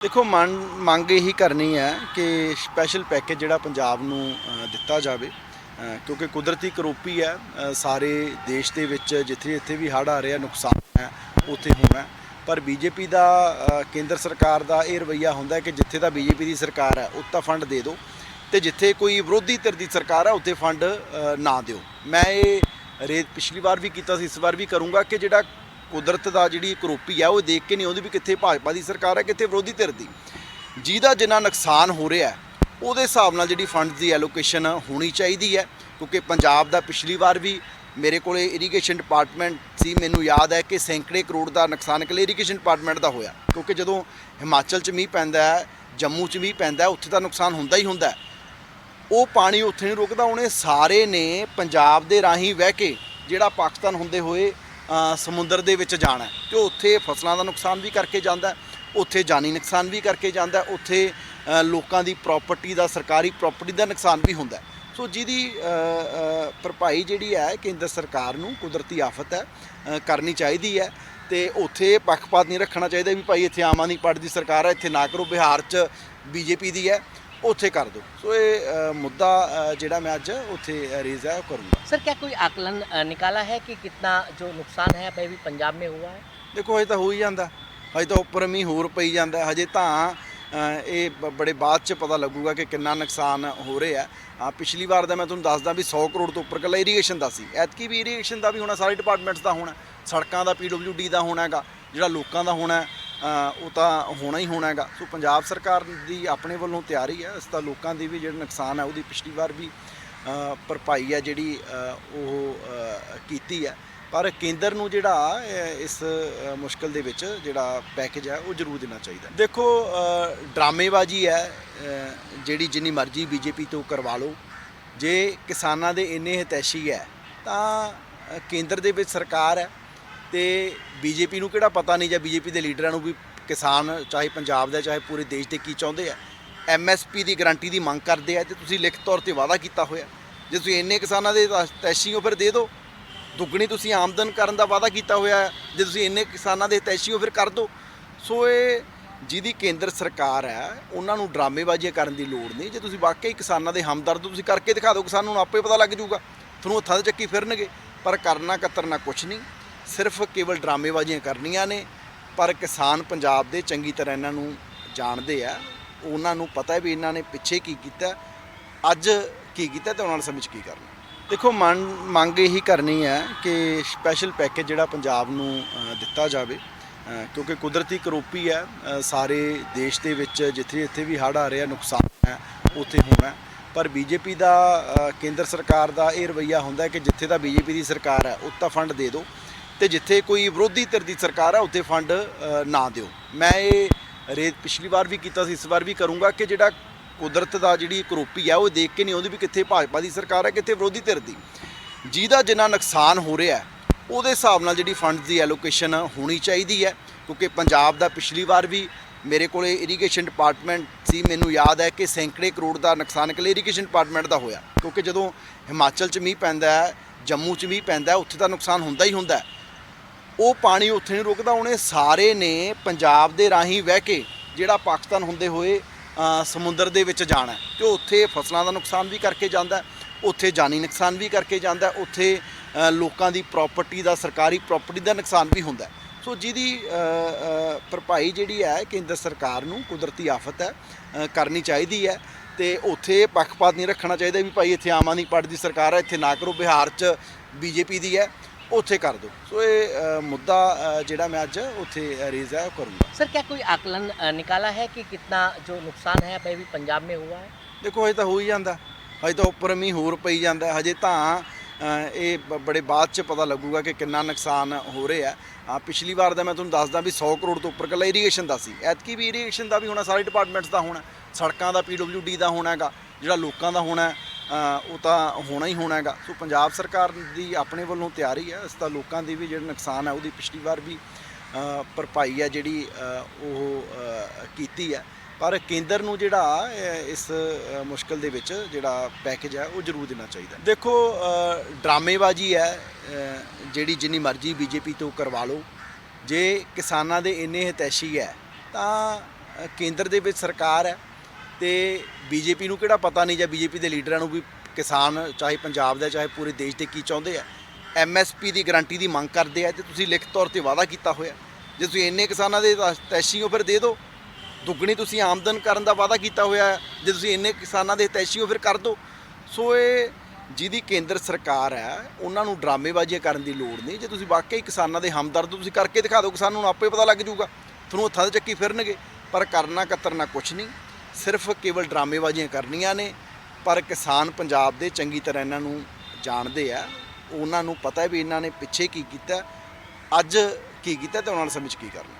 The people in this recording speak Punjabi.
ਦੇਖੋ, ਮੰਨ, ਮੰਗ ਇਹੀ ਕਰਨੀ ਹੈ ਕਿ ਸਪੈਸ਼ਲ ਪੈਕੇਜ ਜਿਹੜਾ ਪੰਜਾਬ ਨੂੰ ਦਿੱਤਾ ਜਾਵੇ। ਕਿਉਂਕਿ ਕੁਦਰਤੀ ਕਰੋਪੀ ਹੈ ਸਾਰੇ ਦੇਸ਼ ਦੇ ਵਿੱਚ ਜਿੱਥੇ ਜਿੱਥੇ ਵੀ ਹੜ੍ਹ ਆ ਰਿਹਾ, ਨੁਕਸਾਨ ਹੈ, ਉੱਥੇ ਹੋਣਾ। ਹੈ। ਪਰ ਬੀਜੇਪੀ ਦਾ ਕੇਂਦਰ ਸਰਕਾਰ ਦਾ ਇਹ ਰਵਈਆ ਹੁੰਦਾ ਹੈ ਕਿ ਜਿੱਥੇ ਤਾਂ ਬੀਜੇਪੀ ਦੀ ਸਰਕਾਰ ਹੈ, ਉੱਥੇ ਤਾਂ ਫੰਡ ਦੇ ਦਿਓ। ਤੇ ਜਿੱਥੇ ਕੋਈ ਵਿਰੋਧੀ ਧਿਰ ਦੀ ਸਰਕਾਰ ਹੈ, ਉੱਥੇ ਫੰਡ ਨਾ ਦਿਓ। ਮੈਂ ਇਹ ਰੇਤ ਪਿਛਲੀ ਵਾਰ ਵੀ ਕੀਤਾ ਸੀ, ਇਸ ਵਾਰ ਵੀ ਕਰੂੰਗਾ ਕਿ ਜਿਹੜਾ ਕੁਦਰਤ ਦਾ ਜਿਹੜੀ ਕਰੋਪੀ ਹੈ ਉਹ ਦੇਖ ਕੇ ਨਹੀਂ ਆਉਂਦੀ ਵੀ ਕਿੱਥੇ ਭਾਜਪਾ ਦੀ ਸਰਕਾਰ ਹੈ, ਕਿੱਥੇ ਵਿਰੋਧੀ ਧਿਰ ਦੀ। ਜਿਹਦਾ ਜਿੰਨਾ ਨੁਕਸਾਨ ਹੋ ਰਿਹਾ ਉਹਦੇ ਹਿਸਾਬ ਨਾਲ ਜਿਹੜੀ ਫੰਡਸ ਦੀ ਐਲੋਕੇਸ਼ਨ ਹੋਣੀ ਚਾਹੀਦੀ ਹੈ, ਕਿਉਂਕਿ ਪੰਜਾਬ ਦਾ ਪਿਛਲੀ ਵਾਰ ਵੀ ਮੇਰੇ ਕੋਲੇ ਇਰੀਗੇਸ਼ਨ ਡਿਪਾਰਟਮੈਂਟ ਸੀ, ਮੈਨੂੰ ਯਾਦ ਹੈ ਕਿ ਸੈਂਕੜੇ ਕਰੋੜ ਦਾ ਨੁਕਸਾਨ ਇਕੱਲੇ ਇਰੀਗੇਸ਼ਨ ਡਿਪਾਰਟਮੈਂਟ ਦਾ ਹੋਇਆ। ਕਿਉਂਕਿ ਜਦੋਂ ਹਿਮਾਚਲ 'ਚ ਮੀਂਹ ਪੈਂਦਾ ਹੈ, ਜੰਮੂ 'ਚ ਮੀਂਹ ਪੈਂਦਾ ਹੈ, ਉੱਥੇ ਤਾਂ ਨੁਕਸਾਨ ਹੁੰਦਾ ਹੀ ਹੁੰਦਾ ਉਹ ਪਾਣੀ ਉੱਥੇ ਨਹੀਂ ਰੁਕਦਾ, ਉਹਨੇ ਸਾਰੇ ਨੇ ਪੰਜਾਬ ਦੇ ਰਾਹੀਂ ਵਹਿ ਕੇ ਜਿਹੜਾ ਪਾਕਿਸਤਾਨ ਹੁੰਦੇ ਹੋਏ ਸਮੁੰਦਰ ਦੇ ਵਿੱਚ ਜਾਣਾ ਹੈ ਤੇ ਉੱਥੇ ਫਸਲਾਂ ਦਾ ਨੁਕਸਾਨ ਵੀ ਕਰਕੇ ਜਾਂਦਾ ਉੱਥੇ ਜਾਨੀ ਨੁਕਸਾਨ ਵੀ ਕਰਕੇ ਜਾਂਦਾ ਉੱਥੇ ਲੋਕਾਂ ਦੀ ਪ੍ਰਾਪਰਟੀ ਦਾ, ਸਰਕਾਰੀ ਪ੍ਰਾਪਰਟੀ ਦਾ ਨੁਕਸਾਨ ਵੀ ਹੁੰਦਾ ਸੋ ਜਿਹਦੀ ਭਰਪਾਈ ਜਿਹੜੀ ਹੈ ਕੇਂਦਰ ਸਰਕਾਰ ਨੂੰ ਕੁਦਰਤੀ ਆਫਤ ਹੈ ਕਰਨੀ ਚਾਹੀਦੀ ਹੈ ਤੇ ਉੱਥੇ ਪੱਖਪਾਤ ਨਹੀਂ ਰੱਖਣਾ ਚਾਹੀਦਾ ਵੀ ਭਾਈ ਇੱਥੇ ਆਮ ਆਦਮੀ ਪਾਰਟੀ ਦੀ ਸਰਕਾਰ ਹੈ, ਇੱਥੇ ਨਾ ਕਰੋ, ਬਿਹਾਰ 'ਚ ਬੀਜੇਪੀ ਦੀ ਹੈ। ਉੱਥੇ ਕਰ ਦਿਓ ਸੋ ਇਹ ਅ, ਮੁੱਦਾ ਅ, ਜਿਹੜਾ ਮੈਂ ਅੱਜ ਉੱਥੇ ਰੇਜ਼ ਹੈ ਉਹ ਕਰੂੰਗਾ सर क्या कोई आकलन अ, निकाला है कि कितना जो नुकसान है अभी पंजाब में हुआ है ਦੇਖੋ ਹਜੇ ਤਾਂ ਹੋ ਹੀ ਜਾਂਦਾ ਹਜੇ ਤਾਂ ਉੱਪਰ ਮੀਂਹ ਹੋਰ ਪਈ ਜਾਂਦਾ ਹਜੇ ਤਾਂ ਅ, ਇਹ ਬ- ਬੜੇ ਬਾਅਦ ਚ ਪਤਾ ਲੱਗੂਗਾ ਕਿ ਕਿੰਨਾ ਨੁਕਸਾਨ ਹੋ ਰਿਹਾ ਆ ਪਿਛਲੀ ਵਾਰ ਦਾ ਮੈਂ ਤੁਹਾਨੂੰ ਦੱਸਦਾ ਵੀ 100 ਕਰੋੜ ਤੋਂ ਉੱਪਰ ਕੱਲਾ ਇਰੀਗੇਸ਼ਨ ਦਾ ਸੀ ਐਤਕੀ ਵੀ ਇਰੀਗੇਸ਼ਨ ਦਾ ਵੀ ਹੋਣਾ ਸਾਰੇ ਡਿਪਾਰਟਮੈਂਟਸ ਦਾ ਹੋਣਾ ਸੜਕਾਂ ਦਾ ਪੀਡਬਲਯੂਡੀ ਦਾ ਹੋਣਾ ਹੈਗਾ ਜਿਹੜਾ ਲੋਕਾਂ ਦਾ ਹੋਣਾ ਹੈ, ਅ, ਉਹ ਤਾਂ ਹੋਣਾ ਹੀ ਹੋਣਾ ਹੈਗਾ। ਸੋ ਪੰਜਾਬ ਸਰਕਾਰ ਦੀ ਆਪਣੇ ਵੱਲੋਂ ਤਿਆਰੀ ਹੈ। ਇਸ ਤਾਂ ਲੋਕਾਂ ਦੀ ਵੀ ਜਿਹੜਾ ਨੁਕਸਾਨ ਹੈ ਉਹਦੀ ਪਿਛਲੀ ਵਾਰ ਵੀ ਭਰਪਾਈ ਹੈ ਜਿਹੜੀ ਉਹ ਕੀਤੀ ਹੈ। ਪਰ ਕੇਂਦਰ ਨੂੰ ਜਿਹੜਾ ਇਸ ਅ, ਮੁਸ਼ਕਲ ਦੇ ਵਿੱਚ ਜਿਹੜਾ ਪੈਕੇਜ ਹੈ ਉਹ ਜ਼ਰੂਰ ਦੇਣਾ ਚਾਹੀਦਾ ਦੇਖੋ ਡਰਾਮੇਬਾਜ਼ੀ ਹੈ ਜਿਹੜੀ ਜਿੰਨੀ ਮਰਜ਼ੀ ਬੀਜੇਪੀ ਤੋਂ ਕਰਵਾ ਲਓ। ਜੇ ਕਿਸਾਨਾਂ ਦੇ ਇੰਨੇ ਹਿਤੈਸ਼ੀ ਹੈ ਤਾਂ ਕੇਂਦਰ ਦੇ ਵਿੱਚ ਸਰਕਾਰ ਹੈ। ਤੇ ਬੀਜੇਪੀ ਨੂੰ ਕਿਹੜਾ ਪਤਾ ਨਹੀਂ ਜਾਂ ਬੀਜੇਪੀ ਦੇ ਲੀਡਰਾਂ ਨੂੰ ਵੀ ਕਿਸਾਨ ਚਾਹੇ ਪੰਜਾਬ ਦਾ ਚਾਹੇ ਪੂਰੇ ਦੇਸ਼ ਦੇ ਕੀ ਚਾਹੁੰਦੇ ਆ। ਐਮਐਸਪੀ ਦੀ ਗਾਰੰਟੀ ਦੀ ਮੰਗ ਕਰਦੇ ਆ ਤੇ ਤੁਸੀਂ ਲਿਖਤ ਤੌਰ ਤੇ ਵਾਅਦਾ ਕੀਤਾ ਹੋਇਆ, ਜੇ ਤੁਸੀਂ ਇੰਨੇ ਕਿਸਾਨਾਂ ਦੇ ਤੈਸ਼ੀ ਹੋ ਫਿਰ ਦੇ ਦਿਓ। ਦੁੱਗਣੀ ਤੁਸੀਂ ਆਮਦਨ ਕਰਨ ਦਾ ਵਾਅਦਾ ਕੀਤਾ ਹੋਇਆ, ਜੇ ਤੁਸੀਂ ਇੰਨੇ ਕਿਸਾਨਾਂ ਦੇ ਤੈਸ਼ੀ ਹੋ ਫਿਰ ਕਰ ਦਿਓ। ਸੋ ਇਹ ਜਿਹਦੀ ਕੇਂਦਰ ਸਰਕਾਰ ਹੈ, ਉਹਨਾਂ ਨੂੰ ਡਰਾਮੇਬਾਜ਼ੀਆਂ ਕਰਨ ਦੀ ਲੋੜ ਨਹੀਂ। ਜੇ ਤੁਸੀਂ ਵਾਕਈ ਕਿਸਾਨਾਂ ਦੇ ਹਮਦਰਦ ਤੁਸੀਂ ਕਰਕੇ ਦਿਖਾ ਦਿਓ, ਕਿਸਾਨਾਂ ਨੂੰ ਆਪੇ ਪਤਾ ਲੱਗ ਜਾਊਗਾ। ਤੁਹਾਨੂੰ ਹੱਥਾਂ 'ਤੇ ਚੱਕੀ ਫਿਰਨਗੇ, ਪਰ ਕਰਨਾ ਕਤਰਨਾ ਕੁਛ ਨਹੀਂ। ਸਿਰਫ ਕੇਵਲ ਡਰਾਮੇਬਾਜ਼ੀਆਂ ਕਰਨੀਆਂ ਨੇ, ਪਰ ਕਿਸਾਨ ਪੰਜਾਬ ਦੇ ਚੰਗੀ ਤਰ੍ਹਾਂ ਇਹਨਾਂ ਨੂੰ ਜਾਣਦੇ ਆ। ਉਹਨਾਂ ਨੂੰ ਪਤਾ ਹੈ ਵੀ ਇਹਨਾਂ ਨੇ ਪਿੱਛੇ ਕੀ ਕੀਤਾ, ਅੱਜ ਕੀ ਕੀਤਾ ਤੇ ਉਹਨਾਂ ਨਾਲ ਸਮਝ ਕੀ ਕਰਨਾ। ਦੇਖੋ, ਮੰਨ ਮੰਗ ਇਹੀ ਕਰਨੀ ਹੈ ਕਿ ਸਪੈਸ਼ਲ ਪੈਕੇਜ ਜਿਹੜਾ ਪੰਜਾਬ ਨੂੰ ਦਿੱਤਾ ਜਾਵੇ। ਕਿਉਂਕਿ ਕੁਦਰਤੀ ਕਰੋਪੀ ਹੈ ਸਾਰੇ ਦੇਸ਼ ਦੇ ਵਿੱਚ ਜਿੱਥੇ ਜਿੱਥੇ ਵੀ ਹੜ੍ਹ ਆ ਰਿਹਾ, ਨੁਕਸਾਨ ਹੈ, ਉੱਥੇ ਹੋਣਾ ਹੈ। ਪਰ ਬੀਜੇਪੀ ਦਾ ਕੇਂਦਰ ਸਰਕਾਰ ਦਾ ਇਹ ਰਵਈਆ ਹੁੰਦਾ ਹੈ ਕਿ ਜਿੱਥੇ ਤਾਂ ਬੀਜੇਪੀ ਦੀ ਸਰਕਾਰ ਹੈ, ਉੱਥੇ ਤਾਂ ਫੰਡ ਦੇ ਦਿਓ। ਤੇ ਜਿੱਥੇ ਕੋਈ ਵਿਰੋਧੀ ਧਿਰ ਦੀ ਸਰਕਾਰ ਹੈ ਉੱਥੇ ਫੰਡ ਨਾ ਦਿਓ। ਮੈਂ ਇਹ ਰੇਤ ਪਿਛਲੀ ਵਾਰ ਵੀ ਕੀਤਾ ਸੀ, ਇਸ ਵਾਰ ਵੀ ਕਰੂੰਗਾ ਕਿ ਜਿਹੜਾ ਕੁਦਰਤ ਦਾ ਜਿਹੜੀ ਕਰੋਪੀ ਹੈ ਉਹ ਦੇਖ ਕੇ ਨਹੀਂ ਆਉਂਦੀ ਵੀ ਕਿੱਥੇ ਭਾਜਪਾ ਦੀ ਸਰਕਾਰ ਹੈ ਕਿੱਥੇ ਵਿਰੋਧੀ ਧਿਰ ਦੀ। ਜਿਹਦਾ ਜਿੰਨਾ ਨੁਕਸਾਨ ਹੋ ਰਿਹਾ, ਉਹਦੇ ਹਿਸਾਬ ਨਾਲ ਜਿਹੜੀ ਫੰਡ ਦੀ ਐਲੋਕੇਸ਼ਨ ਹੋਣੀ ਚਾਹੀਦੀ ਹੈ, ਕਿਉਂਕਿ ਪੰਜਾਬ ਦਾ ਪਿਛਲੀ ਵਾਰ ਵੀ ਮੇਰੇ ਕੋਲੇ ਇਰੀਗੇਸ਼ਨ ਡਿਪਾਰਟਮੈਂਟ ਸੀ, ਮੈਨੂੰ ਯਾਦ ਹੈ ਕਿ ਸੈਂਕੜੇ ਕਰੋੜ ਦਾ ਨੁਕਸਾਨ ਇਕੱਲੇ ਇਰੀਗੇਸ਼ਨ ਡਿਪਾਰਟਮੈਂਟ ਦਾ ਹੋਇਆ। ਕਿਉਂਕਿ ਜਦੋਂ ਹਿਮਾਚਲ 'ਚ ਮੀਂਹ ਪੈਂਦਾ ਹੈ, ਜੰਮੂ 'ਚ ਮੀਂਹ ਪੈਂਦਾ ਹੈ, ਉੱਥੇ ਤਾਂ ਨੁਕਸਾਨ ਹੁੰਦਾ ਹੀ ਹੁੰਦਾ ਹੈ। ਉਹ ਪਾਣੀ ਉੱਥੇ ਨਹੀਂ ਰੁਕਦਾ। ਉਹਨੇ ਸਾਰੇ ਨੇ ਪੰਜਾਬ ਦੇ ਰਾਹੀਂ ਵਹਿ ਕੇ ਜਿਹੜਾ ਪਾਕਿਸਤਾਨ ਹੁੰਦੇ ਹੋਏ ਸਮੁੰਦਰ ਦੇ ਵਿੱਚ ਜਾਣਾ ਹੈ। ਤੇ ਉੱਥੇ ਫਸਲਾਂ ਦਾ ਨੁਕਸਾਨ ਵੀ ਕਰਕੇ ਜਾਂਦਾ ਉੱਥੇ ਜਾਨੀ ਨੁਕਸਾਨ ਵੀ ਕਰਕੇ ਜਾਂਦਾ ਉੱਥੇ ਲੋਕਾਂ ਦੀ ਪ੍ਰਾਪਰਟੀ ਦਾ, ਸਰਕਾਰੀ ਪ੍ਰਾਪਰਟੀ ਦਾ ਨੁਕਸਾਨ ਵੀ ਹੁੰਦਾ ਸੋ ਜਿਹਦੀ ਭਰਪਾਈ ਜਿਹੜੀ ਹੈ, ਕੇਂਦਰ ਸਰਕਾਰ ਨੂੰ ਕੁਦਰਤੀ ਆਫਤ ਹੈ ਕਰਨੀ ਚਾਹੀਦੀ ਹੈ। ਤੇ ਉੱਥੇ ਪੱਖਪਾਤ ਨਹੀਂ ਰੱਖਣਾ ਚਾਹੀਦਾ ਵੀ ਭਾਈ ਇੱਥੇ ਆਮ ਆਦਮੀ ਪਾਰਟੀ ਦੀ ਸਰਕਾਰ ਹੈ, ਇੱਥੇ ਨਾ ਕਰੋ। ਬਿਹਾਰ 'ਚ ਬੀਜੇਪੀ ਦੀ ਹੈ ਉੱਥੇ ਕਰ ਦਿਓ ਸੋ ਇਹ ਅ, ਮੁੱਦਾ ਅ, ਜਿਹੜਾ ਮੈਂ ਅੱਜ ਉੱਥੇ ਰੇਜ਼ ਹੈ ਉਹ ਕਰੂੰਗਾ सर क्या कोई आकलन अ, निकाला है कि कितना जो नुकसान है अभी पंजाब में हुआ है ਦੇਖੋ ਹਜੇ ਤਾਂ ਹੋ ਹੀ ਜਾਂਦਾ ਹਜੇ ਤਾਂ ਉੱਪਰ ਮੀਂਹ ਹੋਰ ਪਈ ਜਾਂਦਾ ਹਜੇ ਤਾਂ ਅ, ਇਹ ਬ- ਬੜੇ ਬਾਅਦ ਚ ਪਤਾ ਲੱਗੂਗਾ ਕਿ ਕਿੰਨਾ ਨੁਕਸਾਨ ਹੋ ਰਿਹਾ ਆ ਪਿਛਲੀ ਵਾਰ ਦਾ ਮੈਂ ਤੁਹਾਨੂੰ ਦੱਸਦਾ ਵੀ 100 ਕਰੋੜ ਤੋਂ ਉੱਪਰ ਕੱਲਾ ਇਰੀਗੇਸ਼ਨ ਦਾ ਸੀ ਐਤਕੀ ਵੀ ਇਰੀਗੇਸ਼ਨ ਦਾ ਵੀ ਹੋਣਾ ਸਾਰੇ ਡਿਪਾਰਟਮੈਂਟਸ ਦਾ ਹੋਣਾ ਸੜਕਾਂ ਦਾ ਪੀਡਬਲਯੂਡੀ ਦਾ ਹੋਣਾ ਹੈਗਾ ਜਿਹੜਾ ਲੋਕਾਂ ਦਾ ਹੋਣਾ ਹੈ, ਅ, ਉਹ ਤਾਂ ਹੋਣਾ ਹੀ ਹੋਣਾ ਹੈਗਾ। ਸੋ ਪੰਜਾਬ ਸਰਕਾਰ ਦੀ ਆਪਣੇ ਵੱਲੋਂ ਤਿਆਰੀ ਹੈ। ਇਸ ਤਾਂ ਲੋਕਾਂ ਦੀ ਵੀ ਜਿਹੜਾ ਨੁਕਸਾਨ ਹੈ ਉਹਦੀ ਪਿਛਲੀ ਵਾਰ ਵੀ ਭਰਪਾਈ ਹੈ ਜਿਹੜੀ ਉਹ ਕੀਤੀ ਹੈ। ਪਰ ਕੇਂਦਰ ਨੂੰ ਜਿਹੜਾ ਇਸ ਅ, ਮੁਸ਼ਕਲ ਦੇ ਵਿੱਚ ਜਿਹੜਾ ਪੈਕੇਜ ਹੈ ਉਹ ਜ਼ਰੂਰ ਦੇਣਾ ਚਾਹੀਦਾ ਦੇਖੋ ਡਰਾਮੇਬਾਜ਼ੀ ਹੈ ਜਿਹੜੀ ਜਿੰਨੀ ਮਰਜ਼ੀ ਬੀਜੇਪੀ ਤੋਂ ਕਰਵਾ ਲਓ। ਜੇ ਕਿਸਾਨਾਂ ਦੇ ਇੰਨੇ ਹਿਤੈਸ਼ੀ ਹੈ ਤਾਂ ਕੇਂਦਰ ਦੇ ਵਿੱਚ ਸਰਕਾਰ ਹੈ। ਤੇ ਬੀਜੇਪੀ ਨੂੰ ਕਿਹੜਾ ਪਤਾ ਨਹੀਂ ਜਾਂ ਬੀਜੇਪੀ ਦੇ ਲੀਡਰਾਂ ਨੂੰ ਵੀ ਕਿਸਾਨ ਚਾਹੇ ਪੰਜਾਬ ਦਾ ਚਾਹੇ ਪੂਰੇ ਦੇਸ਼ ਦੇ ਕੀ ਚਾਹੁੰਦੇ ਆ? ਐਮਐਸਪੀ ਦੀ ਗਾਰੰਟੀ ਦੀ ਮੰਗ ਕਰਦੇ ਆ ਤੇ ਤੁਸੀਂ ਲਿਖਤ ਤੌਰ ਤੇ ਵਾਅਦਾ ਕੀਤਾ ਹੋਇਆ। ਜੇ ਤੁਸੀਂ ਇੰਨੇ ਕਿਸਾਨਾਂ ਦੇ ਤੈ- ਤੈਸ਼ੀ ਹੋ ਫਿਰ ਦੇ ਦਿਓ। ਦੁੱਗਣੀ ਤੁਸੀਂ ਆਮਦਨ ਕਰਨ ਦਾ ਵਾਅਦਾ ਕੀਤਾ ਹੋਇਆ ਜੇ ਤੁਸੀਂ ਇੰਨੇ ਕਿਸਾਨਾਂ ਦੇ ਤੈਸ਼ੀ ਹੋ ਫਿਰ ਕਰ ਦਿਓ। ਸੋ ਇਹ ਜਿਹਦੀ ਕੇਂਦਰ ਸਰਕਾਰ ਹੈ, ਉਹਨਾਂ ਨੂੰ ਡਰਾਮੇਬਾਜ਼ੀਆਂ ਕਰਨ ਦੀ ਲੋੜ ਨਹੀਂ। ਜੇ ਤੁਸੀਂ ਵਾਕਈ ਕਿਸਾਨਾਂ ਦੇ ਹਮਦਰਦ ਤੁਸੀਂ ਕਰਕੇ ਦਿਖਾ ਦਿਓ, ਕਿਸਾਨਾਂ ਨੂੰ ਆਪੇ ਪਤਾ ਲੱਗ ਜਾਊਗਾ। ਤੁਹਾਨੂੰ ਹੱਥਾਂ 'ਤੇ ਚੱਕੀ ਫਿਰਨਗੇ। ਪਰ ਕਰਨਾ ਕਤਰਨਾ ਕੁਛ ਨਹੀਂ। ਸਿਰਫ ਕੇਵਲ ਡਰਾਮੇਬਾਜ਼ੀਆਂ ਕਰਨੀਆਂ ਨੇ, ਪਰ ਕਿਸਾਨ ਪੰਜਾਬ ਦੇ ਚੰਗੀ ਤਰ੍ਹਾਂ ਇਹਨਾਂ ਨੂੰ ਜਾਣਦੇ ਆ। ਉਹਨਾਂ ਨੂੰ ਪਤਾ ਹੈ ਵੀ ਇਹਨਾਂ ਨੇ ਪਿੱਛੇ ਕੀ ਕੀਤਾ। ਅੱਜ ਕੀ ਕੀਤਾ ਤੇ ਉਹਨਾਂ ਵਾਲੇ ਸਮੇਂ 'ਚ ਕੀ ਕਰਨਾ।